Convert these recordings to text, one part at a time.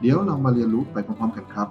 เดี๋ยวเรามาเรียนรู้ไปพร้อมๆกันครับ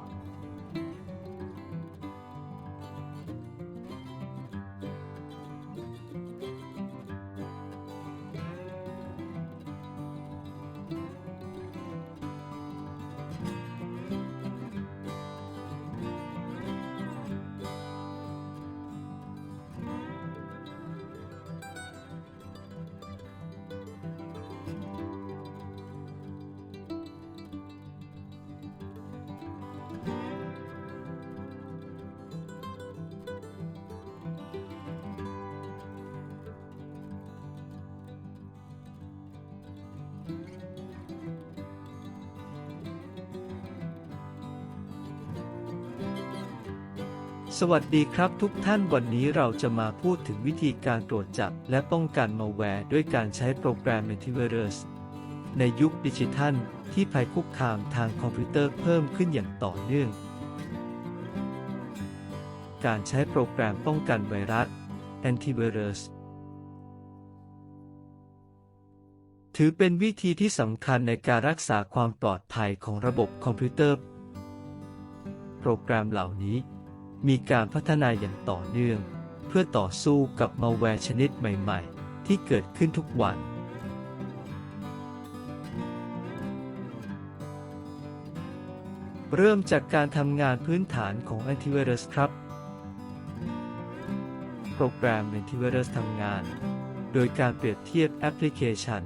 สวัสดีครับทุกท่านวันนี้เราจะมาพูดถึงวิธีการตรวจจับ และป้องกันมาแวร์ด้วยการใช้โปรแกรม Antivirus ในยุคดิจิทัล ที่ภัยคุกคามทางคอมพิวเตอร์เพิ่มขึ้นอย่างต่อเนื่อง การใช้โปรแกรมป้องกันไวรัส Antivirus ถือเป็นวิธีที่สำคัญในการรักษาความปลอดภัยของระบบคอมพิวเตอร์ โปรแกรมเหล่านี้ มีการพัฒนาอย่างต่อเนื่อง เพื่อต่อสู้กับมาแวร์ชนิดใหม่ๆ ที่เกิดขึ้นทุกวัน เริ่มจากการทำงานพื้นฐานของแอนติไวรัสครับ โปรแกรมแอนติไวรัสทำงาน โดยการเปรียบเทียบแอปพลิเคชัน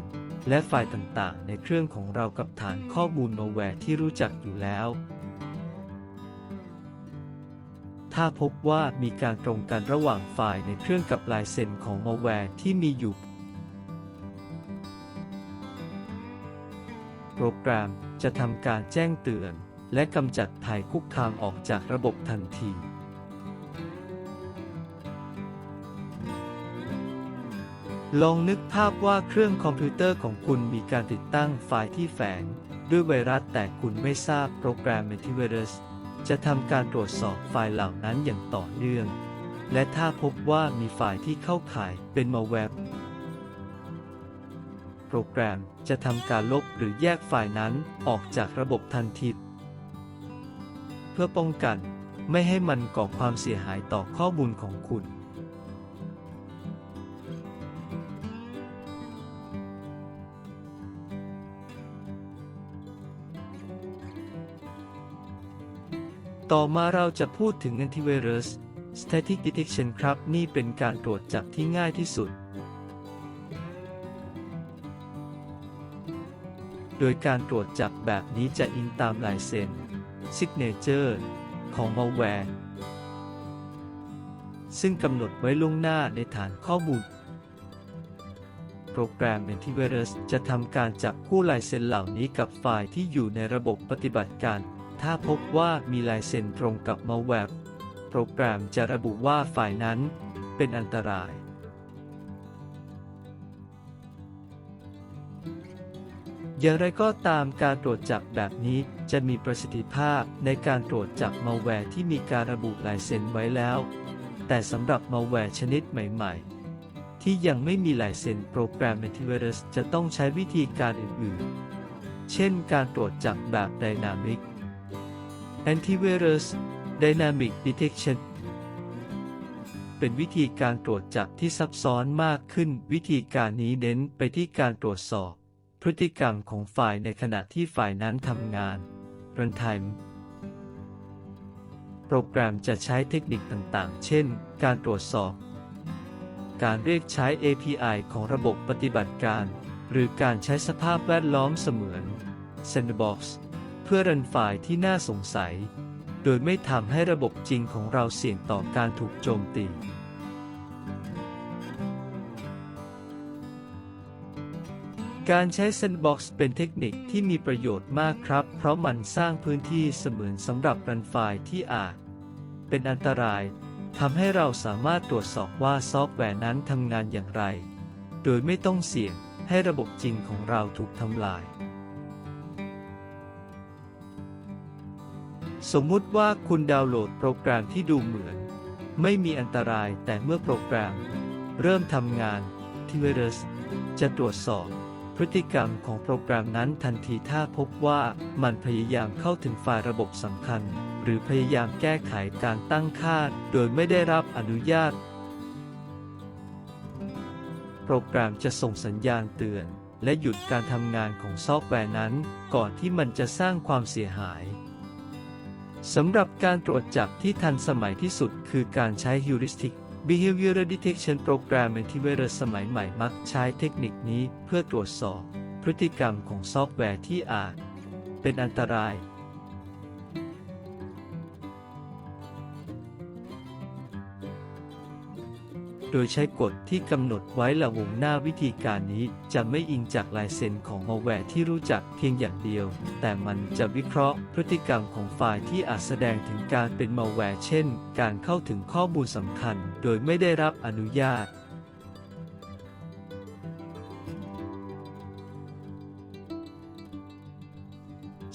และไฟล์ต่างๆ ในเครื่องของเรากับฐานข้อมูลมาแวร์ที่รู้จักอยู่แล้ว ถ้าพบว่ามีการตรงกันระหว่างไฟล์ในเครื่องกับลายเซ็นของมาแวร์ที่มีอยู่ โปรแกรมจะทำการแจ้งเตือน และกำจัดภัยคุกคามออกจากระบบทันทีลองนึกภาพว่าเครื่องคอมพิวเตอร์ของคุณมีการติดตั้งไฟล์ที่แฝง ด้วยไวรัสแต่คุณไม่ทราบโปรแกรม Antivirus จะทำการตรวจสอบไฟล์เหล่านั้นอย่างต่อเนื่อง และถ้าพบว่ามีไฟล์ที่เข้าข่ายเป็นมาแวร์โปรแกรมจะทำการลบหรือแยกไฟล์นั้นออกจากระบบทันทีเพื่อป้องกันไม่ให้มันก่อความเสียหายต่อข้อมูลของคุณ ต่อมาเราจะพูดถึง Antivirus Static Detection ครับ นี่เป็นการตรวจจับที่ง่ายที่สุด โดยการตรวจจับแบบนี้จะอิงตามลายเซ็น Signature ของ malware ซึ่งกำหนดไว้ล่วงหน้าในฐานข้อมูล โปรแกรม Antivirus จะทำการจับคู่ลายเซ็นเหล่านี้กับไฟล์ที่อยู่ในระบบปฏิบัติการ ถ้าพบว่ามีลายเซ็นตรงกับ malware โปรแกรมจะระบุว่าไฟล์นั้นเป็นอันตราย อย่างไรก็ตามการตรวจจับแบบนี้จะมีประสิทธิภาพในการตรวจจับมาแวร์ที่มีการระบุลายเซ็นไว้แล้ว แต่สำหรับมาแวร์ชนิดใหม่ ๆ ที่ยังไม่มีลายเซ็นโปรแกรมแอนติไวรัสจะต้องใช้วิธีการอื่นๆ เช่นการตรวจจับแบบ Dynamic Antivirus Dynamic Detection เป็นวิธีการตรวจจับที่ซับซ้อนมากขึ้น วิธีการนี้เน้นไปที่การตรวจสอบ พฤติกรรมของฝ่ายในขณะที่ฝ่ายนั้นทำงาน Runtime โปรแกรมจะใช้เทคนิคต่างๆ เช่น การตรวจสอบ การเรียกใช้ API ของระบบปฏิบัติการ หรือการใช้สภาพแวดล้อมเสมือน Sandbox พื่อรันไฟล์ที่น่าสงสัย โดยไม่ทำให้ระบบจริงของเราเสี่ยงต่อการถูกโจมตี การใช้ Sandbox เป็นเทคนิคที่มีประโยชน์มากครับ เพราะมันสร้างพื้นที่เสมือนสำหรับรันไฟล์ที่อาจ เป็นอันตรายทำให้เราสามารถตรวจสอบว่าซอฟต์แวร์นั้นทำงานอย่างไร โดยไม่ต้องเสี่ยงให้ระบบจริงของเราถูกทำลาย สมมุติว่าคุณดาวน์โหลดโปรแกรมที่ดูเหมือน ไม่มีอันตรายแต่เมื่อโปรแกรม เริ่มทำงานที่ไวรัสจะตรวจสอบ พฤติกรรมของโปรแกรมนั้นทันทีถ้าพบว่ามันพยายามเข้าถึงไฟล์ระบบสำคัญ หรือพยายามแก้ไขการตั้งค่าโดยไม่ได้รับอนุญาต โปรแกรมจะส่งสัญญาณเตือน และหยุดการทำงานของซอฟต์แวร์นั้น ก่อนที่มันจะสร้างความเสียหาย สำหรับการตรวจจับที่ทันสมัยที่สุด คือการใช้ Heuristic Behavioral Detection Program Antivirus สมัยใหม่มักใช้เทคนิคนี้เพื่อตรวจสอบ พฤติกรรมของซอฟต์แวร์ที่อาจ เป็นอันตราย โดยใช้กฎที่กำหนดไว้ละวงหน้าวิธีการนี้จะไม่อิงจากลายเซ็นของมาแวร์ที่รู้จักเพียงอย่างเดียว แต่มันจะวิเคราะห์พฤติกรรมของไฟล์ที่อาจแสดงถึงการเป็นมาแวร์เช่น การเข้าถึงข้อมูลสำคัญ โดยไม่ได้รับอนุญาต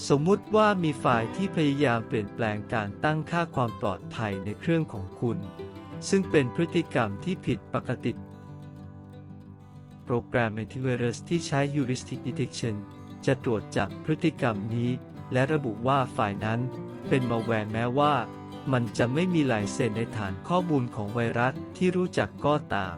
สมมุติว่ามีไฟล์ที่พยายามเปลี่ยนแปลงการตั้งค่าความปลอดภัยในเครื่องของคุณ ซึ่งเป็นพฤติกรรมที่ผิดปกติ โปรแกรม Antivirus ที่ใช้ Heuristic Detection จะตรวจจับพฤติกรรมนี้ และระบุว่าฝ่ายนั้น เป็นมาแวร์แม้ว่า มันจะไม่มีลายเซ็นในฐานข้อมูลของไวรัสที่รู้จักก็ตาม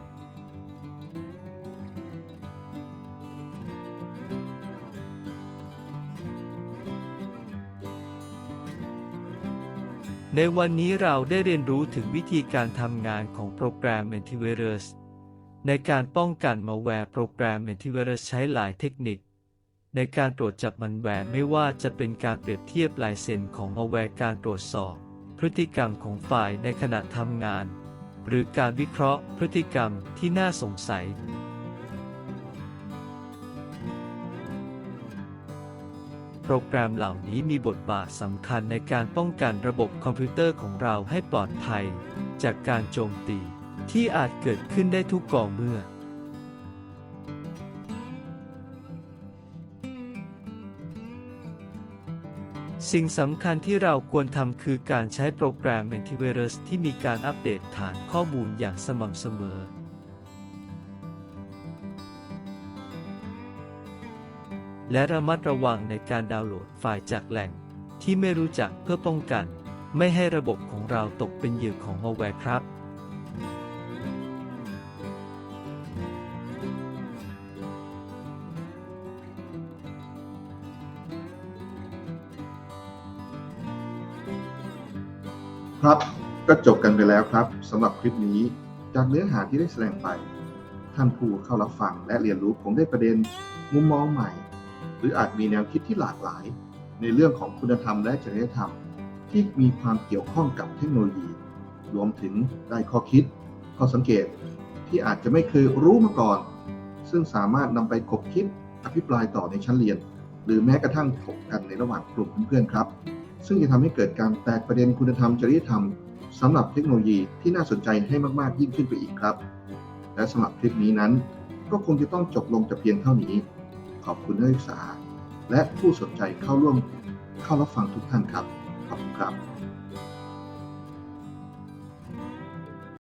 ในวันนี้เราได้เรียนรู้ถึงวิธีการทำงานของโปรแกรม Antivirus ในการป้องกันมาแวร์โปรแกรม Antivirus ใช้หลายเทคนิค ในการตรวจจับมันแวร์ไม่ว่าจะเป็นการเปรียบเทียบลายเซ็นของมาแวร์การตรวจสอบ พฤติกรรมของฝ่ายในขณะทำงาน หรือการวิเคราะห์พฤติกรรมที่น่าสงสัย รแกรมเหล่านี้มีบทบาทสำคัญในการป้องกันระบบคอมพิวเตอร์ของเราให้ปลอดภัย จากการโจมตี ที่อาจเกิดขึ้นได้ทุกกองเมื่อ สิ่งสำคัญที่เราควรทำคือการใช้โปรแกรม Antivirus ที่มีการอัปเดตฐานข้อมูลอย่างสม่ำเสมอ และระมัดระวังในการดาวน์โหลดไฟล์จากแหล่ง ที่ไม่รู้จักเพื่อป้องกัน ไม่ให้ระบบของเราตกเป็นเหยื่อของมาแวร์ครับครับก็จบกันไปแล้วครับสำหรับคลิปนี้จากเนื้อหาที่ได้แสดงไป ท่านผู้เข้ารับฟังและเรียนรู้คงได้ประเด็นมุมมองใหม่ หรืออาจมีแนวคิดที่หลากหลาย ในเรื่องของคุณธรรมและจริยธรรม ที่มีความเกี่ยวข้องกับเทคโนโลยี รวมถึงได้ข้อคิด ข้อสังเกตที่อาจจะไม่เคยรู้มาก่อน ซึ่งสามารถนำไปคบคิดอภิปรายต่อในชั้นเรียน หรือแม้กระทั่งถกกันในระหว่างกลุ่มเพื่อนๆครับ ซึ่งจะทำให้เกิดการแตกประเด็นคุณธรรมจริยธรรมสำหรับเทคโนโลยีที่น่าสนใจให้มากๆยิ่งขึ้นไปอีกครับ และสำหรับคลิปนี้นั้น ก็คงจะต้องจบลงแต่เพียงเท่านี้ ขอบคุณนักศึกษา และผู้สนใจเข้าร่วมเข้ารับฟังทุกท่านครับ ขอบคุณครับ